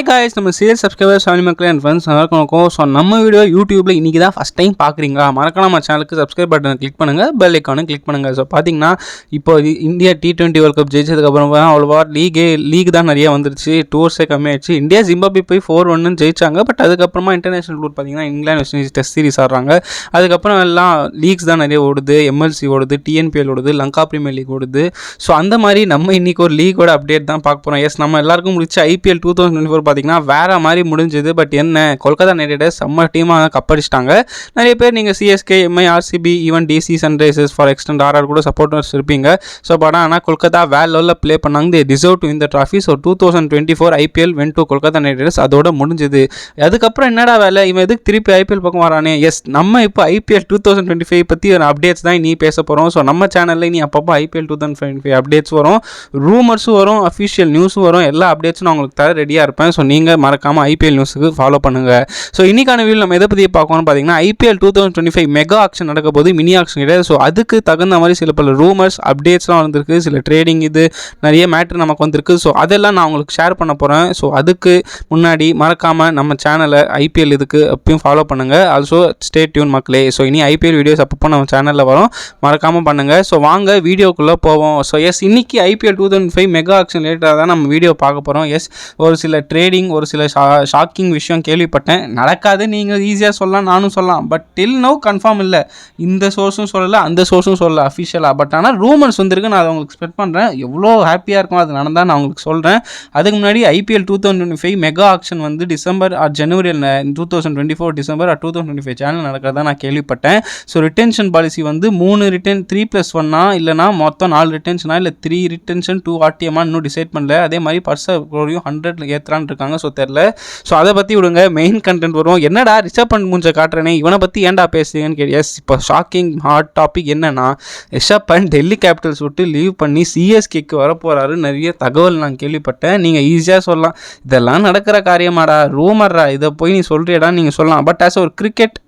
High guys நம்ம serial subscriber சாமி மக்கள் அண்ட் ஃப்ரெண்ட்ஸ் எல்லாருக்கும் ஸோ நம்ம வீடியோ யூடியூப்பில் இன்றைக்கி தான் ஃபஸ்ட் டைம் பார்க்குறீங்களா? மறக்காம நம்ம சேனலுக்கு சப்ஸ்கிரைப் பட்டனை கிளிக் பண்ணுங்கள் பெல் ஐக்கானும் கிளிக் பண்ணுங்கள் ஸோ பார்த்தீங்கன்னா இப்போ India T twenty world cup ஜெயிச்சதுக்கப்புறம் அவ்வளோவா லீகே லீக் தான் நிறைய வந்துருச்சு. டூர்ஸே கம்மியாயிடுச்சு. இந்தியா ஜிம்பாபி போய் ஃபோர் ஒன்னு ஜெயிச்சாங்க. பட் அதுக்கப்புறமா இன்டர்நேஷனல் டூர் பார்த்தீங்கன்னா England West Indies test series ஆடுறாங்க. அதுக்கப்புறம் எல்லாம் லீக்ஸ் தான் நிறைய ஓடுது. எம்எல்சி ஓடுது டிஎன்பிஎல் ஓடுது லங்கா பிரீமியர் லீக் ஓடுது. ஸோ அந்த மாதிரி நம்ம இன்னைக்கு ஒரு லீகோட அப்டேட் தான் பார்க்க போகிறோம் எஸ் நம்ம எல்லாருக்கும் முடிச்சு IPL two thousand twenty four பார்த்தீங்கன்னா வேற மாதிரி முடிஞ்சது. பட் என்ன கொல்கத்தா நைட் ரைடர்ஸ் செம்ம டீமாக கப்படிச்சிட்டாங்க. நிறைய பேர் நீங்கள் CSK MI RCB even DC Sunrisers far extent RR கூட சப்போர்ட்டர்ஸ் இருப்பீங்க ஸோ பட் ஆனால் கொல்கத்தா வேற லெவலில் ப்ளே பண்ணாங்க. தே டிசர்வ் டு இந்த trophy so two thousand twenty four IPL went to Kolkata Knight Riders அதோட முடிஞ்சது. அதுக்கப்புறம் என்னடா வேலை? இவன் எதுக்கு திருப்பி ஐபிஎல் பக்கம் வரானே? எஸ் நம்ம இப்போ IPL two thousand twenty five பற்றி அப்டேட்ஸ் தான் நீ பேச போகிறோம் ஸோ நம்ம சேனலில் நீ அப்பப்போ IPL two thousand twenty five updates வரும். ரூமர்ஸும் வரும் அஃபிஷியல் நியூஸும் வரும். எல்லா அப்டேட்ஸும் நான் உங்களுக்கு தர ரெடியாக இருப்பேன். ஸோ ஸோ நீங்கள் மறக்காமல் ஐபிஎல் நியூஸுக்கு ஃபாலோ பண்ணுங்கள் ஸோ இன்னைக்கான வீடியோ நம்ம எதை பற்றி பார்க்கணும்னு பார்த்தீங்கன்னா IPL two thousand twenty five mega auction நடக்க போது மினி ஆக்ஷன் கிடையாது. ஸோ அதுக்கு தகுந்த மாதிரி சில பல ரூமர்ஸ் அப்டேட்ஸ்லாம் வந்திருக்கு. சில ட்ரேடிங் இது நிறைய மேட்ரு நமக்கு வந்திருக்கு. ஸோ அதெல்லாம் நான் உங்களுக்கு ஷேர் பண்ண போகிறேன் ஸோ அதுக்கு முன்னாடி மறக்காமல் நம்ம சேனலை ஐபிஎல் இதுக்கு அப்பயும் ஃபாலோ பண்ணுங்கள் ஆல்சோ ஸ்டே டியூன் மக்களே. ஸோ இனி ஐபிஎல் வீடியோஸ் அப்பப்போ நம்ம சேனலில் வரும். மறக்காமல் பண்ணுங்கள் ஸோ வாங்க வீடியோக்குள்ளே போவோம். ஸோ எஸ் இன்னைக்கு IPL two thousand five mega auction லேட்டராக தான் நம்ம வீடியோ பார்க்க போகிறோம் எஸ் ஒரு சில ட்ரேடிங் ஒரு சில ஷாக்கிங் விஷயம் கேள்விப்பட்டேன். நடக்காது நீங்கள் ஈஸியாக சொல்லலாம் நானும் சொல்லலாம். பட் டில் நோ கன்ஃபார்ம் இல்லை. இந்த சோர்ஸும் சொல்லலை அந்த சோர்ஸும் சொல்லலை அஃபிஷியலாக பட் ஆனால் ரூமர்ஸ் வந்திருக்கு நான் அதை உங்களுக்கு ஸ்பெட் பண்ணுறேன் எவ்வளோ ஹாப்பியாக இருக்கும் அது நடந்தால் நான் உங்களுக்கு சொல்கிறேன் அதுக்கு முன்னாடி IPL two thousand twenty five mega auction வந்து December or January two thousand twenty four December two thousand twenty five channel நடக்கிறதா நான் கேள்விப்பட்டேன். ஸோ ரிட்டென்ஷன் பாலிசி வந்து மூணு ரிட்டன் த்ரீ ப்ளஸ் ஒன்னா இல்லைனா மொத்தம் நாலு ரிட்டன்ஷனா இல்லை த்ரீ ரிட்டன்ஷன் டூ ஆர்டிஎம்மா இன்னும் டிசைட் பண்ணல. அதே மாதிரி பர்ஸை ஹண்ட்ரட் ஏற்றுறான்னு இருக்காங்க ஸோ தெரில ஸோ அதை பற்றி விடுங்க. மெயின் கண்டென்ட் வரும் என்னடா ரிஷப் பண்ட் மூஞ்சை காட்டுறேனே? இவனை பற்றி ஏன்டா பேசுறீங்கன்னு கேட்டு எஸ் இப்போ ஷாக்கிங் ஹாட் டாபிக் என்னன்னா ரிஷப் பண்ட் டெல்லி கேபிட்டல்ஸ் விட்டு லீவ் பண்ணி சிஎஸ்கேக்கு வரப்போகிறாரு நிறைய தகவல் நான் கேள்விப்பட்டேன். நீங்கள் ஈஸியாக சொல்லலாம். இதெல்லாம் நடக்கிற காரியமாடா. ரூமர்ரா இதை போய் நீ சொல்கிறியடா நீங்கள் சொல்லலாம். பட் ஆஸ் ஒரு கிரிக்கெட்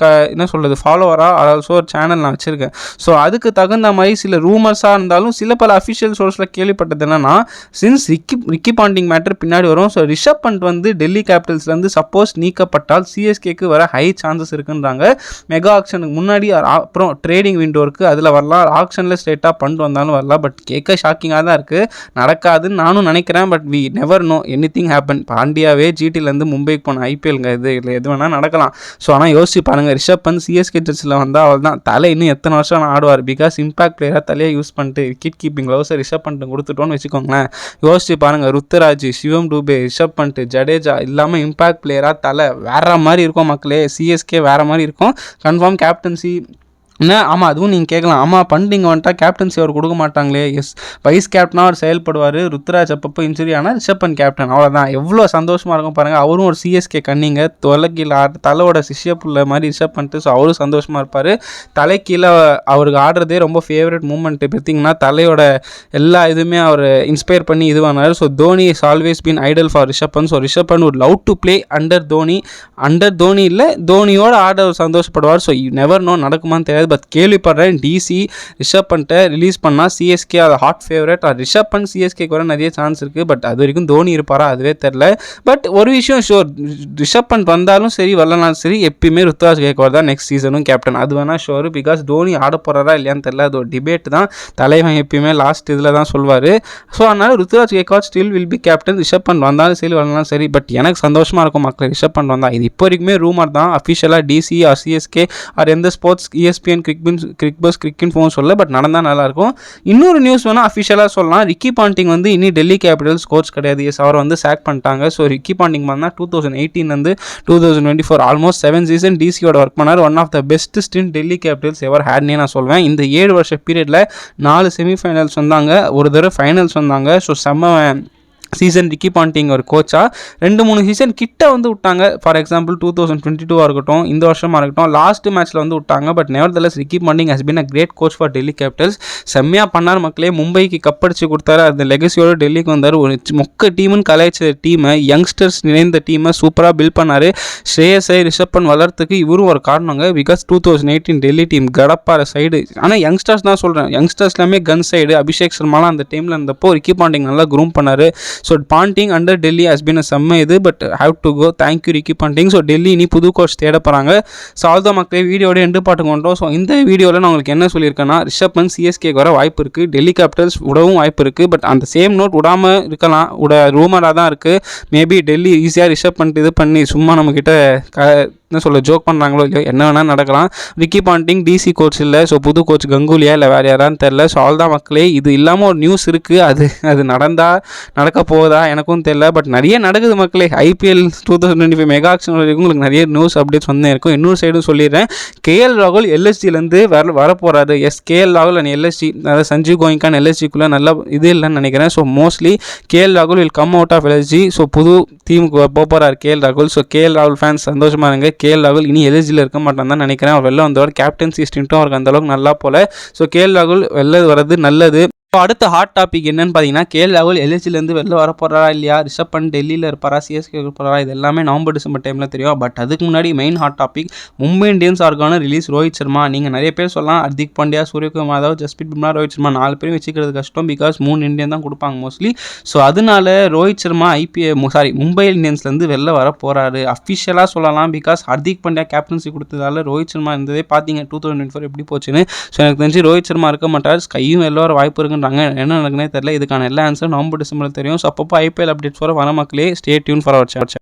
க என்ன சொல்கிறது ஃபாலோவராக ஆல்சோ ஒரு சேனல் நான் வச்சுருக்கேன். ஸோ அதுக்கு தகுந்த மாதிரி சில ரூமர்ஸாக இருந்தாலும் சில பல அஃபிஷியல் சோர்ஸில் கேள்விப்பட்டது என்னன்னா since Ricky Ricky Ponting matter பின்னாடி வரும் ஸோ ரிஷப் பண்ட் வந்து டெல்லி கேபிட்டல்ஸ்லேருந்து சப்போஸ் நீக்கப்பட்டால் சிஎஸ்கேக்கு வர ஹை சான்சஸ் இருக்குன்றாங்க. மெகா ஆக்ஷனுக்கு முன்னாடி அப்புறம் ட்ரேடிங் விண்டோ இருக்குது அதில் வரலாம். ஆக்ஷனில் ஸ்ட்ரெயிட்டாக பண்ணிட்டு வந்தாலும் வரலாம் பட் கேட்க ஷாக்கிங்காக தான் இருக்குது நடக்காதுன்னு நானும் நினைக்கிறேன் but we never know anything happen பாண்டியாவே ஜிடிலேருந்து மும்பைக்கு போன ஐபிஎல்ங்க இது இல்லை எது வேணால் நடக்கலாம். ஸோ ஆனால் யோசிச்சு பாருங்கள் ரிஷப் பந்த் சிஎஸ்கே ஜெட்ஸில் வந்தால் அவள் தான் தலை இன்னும் எத்தனை வருஷம் நான் ஆடுவார் பிகாஸ் இம்பாக்ட் பிளேயராக தலையை யூஸ் பண்ணிட்டு விக்கெட் கீப்பிங் க்ளவுஸை ரிஷப் பண்ணிட்டு கொடுத்துட்டோன்னு வச்சுக்கோங்களேன். யோசிச்சு பாருங்கள் ருத்துராஜ் சிவம் டூபே ரிஷப் பண்ணிட்டு ஜடேஜா இல்லாமல் இம்பாக்ட் பிளேயராக தலை வேற மாதிரி இருக்கும் மக்களே. சிஎஸ்கே வேற மாதிரி இருக்கும். கன்ஃபார்ம் கேப்டன்சி என்ன? ஆமாம் அதுவும் நீங்கள் கேட்கலாம். ஆமாம் பண்டிங்க வந்துட்டா கேப்டன்சி அவர் கொடுக்க மாட்டாங்களே. எஸ் வைஸ் கேப்டனாக அவர் செயல்படுவார். ருத்ராஜ் அப்பப்போ இன்ஜுரி ஆனால் ரிஷப்பன் கேப்டன் அவ்வளோதான் எவ்வளோ சந்தோஷமாக இருக்கும் பாருங்கள் அவரும் ஒரு சிஎஸ்கே கண்ணிங்க. தொலைக்கீழ ஆட் தலையோட சிஷ்ய புள்ள மாதிரி ரிஷப் பண்ணிட்டு ஸோ அவரும் சந்தோஷமாக இருப்பார். தலைக்கீழே அவருக்கு ஆடுறதே ரொம்ப ஃபேவரட் மூமெண்ட்டு பார்த்தீங்கன்னா தலையோட எல்லா இதுவுமே அவர் இன்ஸ்பயர் பண்ணி இது பண்ணார் so Dhoni is always been idol for Rishabh Pant. So ரிஷப்பன் ஒரு love to play under Dhoni. Under Dhoni இல்லை தோனியோட ஆட சந்தோஷப்படுவார். ஸோ நெவர் நோ நடக்குமான்னு தெரியாது. பட் கேள்விப்படுறேன் டிசி ரிஷப் பண்ணிட்டு ரிலீஸ் பண்ணால் சிஎஸ்கே அது ஹாட் ஃபேவரட் அது ரிஷப் பண்ண சிஎஸ்கேக்கு வர நிறைய சான்ஸ் இருக்குது பட் அது வரைக்கும் தோனி இருப்பாரா அதுவே தெரில பட் ஒரு விஷயம் ஷோர் ரிஷப் பண்ட் வந்தாலும் சரி வரலனாலும் சரி எப்பயுமே ருத்ராஜ் கேக்வார் தான் நெக்ஸ்ட் சீசனும் கேப்டன் அது வேணால் ஷோர் பிகாஸ் தோனி ஆட போகிறாரா இல்லையான்னு தெரில அது ஒரு டிபேட் தான். தலைவன் எப்பயுமே லாஸ்ட் இதில் தான் சொல்வார். ஸோ அதனால் Ruturaj Gaikwad still will be captain Rishabh Pant வந்தாலும் சரி வரலாம் சரி பட் எனக்கு சந்தோஷமாக இருக்கும் மக்கள் ரிஷப் பண்ட் வந்தால் இது இப்போ வரைக்குமே ரூமர் தான். அஃபிஷியலாக டிசி ஆர் சிஎஸ்கே ஆர் எந்த ஸ்போர்ட்ஸ் இஎஸ்பிஎன் கிரிக்பின் கிரிக் பஸ் கிரிக்கின் ஃபோன் சொல்ல பட் நடந்தால் நல்லாயிருக்கும். இன்னொரு நியூஸ் வேணால் அஃபிஷியலாக சொல்லலாம். ரிக்கி பாண்டிங் வந்து இனி டெல்லி கேபிட்டல்ஸ் கோச் கிடையாது. எஸ் அவரை வந்து சேக் பண்ணிட்டாங்க. ஸோ ரிக்கி பாண்டிங் பண்ணால் டூ தௌசண்ட் எயிட்டீன் வந்து two thousand twenty four almost seven season டிசியோட work பண்ணார். One of the best ஸ்டின் Delhi Capitals ever ஹேட்னே நான் சொல்வேன். இந்த ஏழு வருஷ பீரியடில் நாலு செமிஃபைனல்ஸ் வந்தாங்க. ஒரு தடவை ஃபைனல்ஸ் வந்தாங்க. ஸோ செம்ம சீசன் ரிக்கி பாண்டிங் ஒரு கோச்சா ரெண்டு மூணு சீசன் கிட்ட வந்து விட்டாங்க. For example two thousand twenty டூவாக இருக்கட்டும் இந்த வருஷமாக இருக்கட்டும் லாஸ்ட் மேட்ச்சில் வந்து விட்டாங்க. But nevertheless Ricky Ponting has been a great coach for Delhi Capitals செம்மையாக பண்ணார் மக்களே. மும்பைக்கு கப்படிச்சு கொடுத்தாரு. அந்த லெகசியோட டெல்லிக்கு வந்தார். ஒரு மொக்க டீம்னு கலாய்ச்ச டீமை யங்ஸ்டர்ஸ் நிறைந்த டீமை சூப்பராக பில்ட் பண்ணார். ஸ்ரேயஸை ரிஷப்பன் வளர்த்துக்கு இவரும் ஒரு காரணங்க. Because two thousand eighteen Delhi team கடப்பார side ஆனால் யங்ஸ்டர்ஸ் தான் சொல்கிறேன் யங்ஸ்டர்ஸ் எல்லாமே கன் சைடு அபிஷேக் சர்மாலாம் அந்த டீமில் இருந்தப்போ ரிக்கி பாண்டிங் நல்லா க்ரூம் பண்ணார். So Ponting under Delhi has been செம்ம இது but have to go thank you Ricky Ponting so Delhi இனி புது கோச் தேட போகிறாங்க ஸோ ஆல்தோ மக்களே வீடியோட எண்டு பாட்டு கொண்டோம் ஸோ இந்த வீடியோவில் நான் உங்களுக்கு என்ன சொல்லியிருக்கேன்னா ரிஷப் பந்த் சிஎஸ்கேக்கு வர வாய்ப்பு இருக்குது டெல்லி கேபிட்டல்ஸ் விடவும் வாய்ப்பு இருக்குது பட் அந்த சேம் நோட் விடாமல் இருக்கலாம். விட ரூமராக தான் இருக்குது மேபி டெல்லி ஈஸியாக ரிஷப் பண்ணிட்டு இது பண்ணி சும்மா நம்மக்கிட்ட க என்ன சொல்ல ஜோக் பண்ணுறாங்களோ இல்லையோ என்ன வேணால் நடக்கலாம். ரிக்கி பாண்டிங் டிசி கோச் இல்லை. ஸோ புது கோச் கங்குலியா இல்லை வேறு யாரான்னு தெரில ஸோ ஆல் தான் மக்களே இது இல்லாமல் ஒரு நியூஸ் இருக்குது அது அது நடந்தால் நடக்க போகுதா? எனக்கும் தெரியல. பட் நிறைய நடக்குது மக்களே. IPL two thousand twenty five mega auction வரைக்கும் உங்களுக்கு நிறைய நியூஸ் அப்டேட்ஸ் வந்து இருக்கும். இன்னொரு சைடும் சொல்லிடுறேன். கேஎல் ராகுல் எல்எஸ்டிலேருந்து வர வரப்போகிறாரு எஸ் கேஎல் ராகுல் அண்ட் எல்எஸ்டி அதாவது சஞ்சீவ் கோயிங்கான் எல்எஸ்டிக்குள்ளே நல்ல இது இல்லைன்னு நினைக்கிறேன். ஸோ மோஸ்ட்லி கேஎல் ராகுல் will come out of LSG so புது டீமுக்கு போக போகிறார் கேஎல் ராகுல் ஸோ கேஎல் ராகுல் ஃபேன்ஸ் சந்தோஷமாக இருங்க. கேஎல் ராகுல் இனி எல்எஸ்டியில் இருக்க மாட்டான் தான் நினைக்கிறேன். அவர் வெளில வந்தவர் கேப்டன்சி ஸ்டின்ட்டும் அவருக்கு அந்தளவுக்கு நல்லா போல. ஸோ கேஎல் ராகுல் வெளில வர்றது நல்லது. இப்போ அடுத்த ஹாட் டாபிக் என்னன்னு பார்த்தீங்கன்னா கே ராகுல் எல்எஸ்சிலேருந்து வெளில வர போகிறாரா இல்லையா? ரிஷப் பண்ட் டெல்லியில் இருப்பாரா? சிஎஸ்கே போகிறாரா இது எல்லாமே நவம்பர் டிசம்பர் டைமில் தெரியும். பட் அதுக்கு முன்னாடி main hot topic Mumbai Indians ஆர்கான release Rohit Sharma. நீங்கள் நிறைய பேர் சொல்லலாம் ஹர்திக் பாண்டியா சூரியகுமார் யாதவ் ஜஸ்பிரீத் பும்ரா ரோஹித் சர்மா. நாலு பேரும் வச்சுக்கிறது கஷ்டம் பிகாஸ் மூணு இந்தியன் தான் கொடுப்பாங்க மோஸ்ட்லி ஸோ அதனால ரோஹித் சர்மா ஐபிஎல் சாரி மும்பை இந்தியன்ஸ்லேருந்து வெளில வர போகிறாரு அஃபிஷியலாக சொல்லலாம் பிகாஸ் ஹர்திக் பாண்டியா கேப்டன்சி கொடுத்ததால ரோஹித் சர்மா இருந்ததே பார்த்தீங்க டூ தௌசண்ட் டுவெண்ட்டி ஃபோர் எப்படி போச்சுன்னு. ஸோ எனக்கு தெரிஞ்சு ரோஹித் சர்மா இருக்க மாட்டார். கையும் வெளில வர வாய்ப்பு பண்ணுறாங்க என்ன நடக்குனே தெரியல. இதுக்கான எல்லா ஆன்சரும் நவம்பர் டிசம்பர் தெரியும். ஸோ அப்பப்போ ஐபிஎல் அப்டேட்ஸ் வர வர மக்களே stay tuned for our charge